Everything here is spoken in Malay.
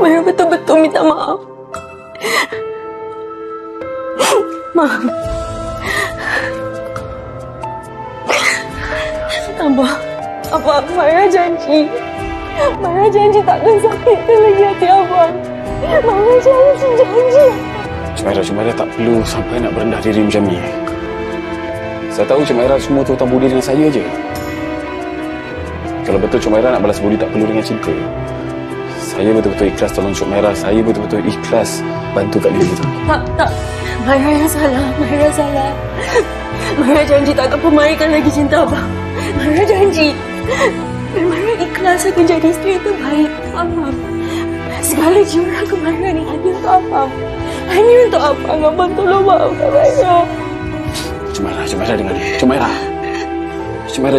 Myra betul-betul minta maaf. Maaf. Abah, Abah, Myra janji. Myra janji tak akan sakitkan lagi hati Abang. Myra janji, janji. Cumaira, Cumaira tak perlu sampai nak berendah diri macam ni. Saya tahu Cumaira semua tu hutang budi dengan saya je. Kalau betul Cumaira nak balas budi tak perlu dengan cinta. Saya betul-betul ikhlas tolong Cumaira. Saya betul-betul ikhlas bantu Kak Lily tu. Tak, tak. Myra yang salah. Myra salah. Myra janji tak akan permainkan lagi cinta Abang. Myra janji. Dan Myra ikhlas akan jadi isteri yang terbaik. Abang. Segala jiwa ke Myra ni hanya untuk Abang. Hanya untuk Abang. Abang tolong maafkan Myra. Cumaira, Cumaira dengar ni. Cumaira. Cumaira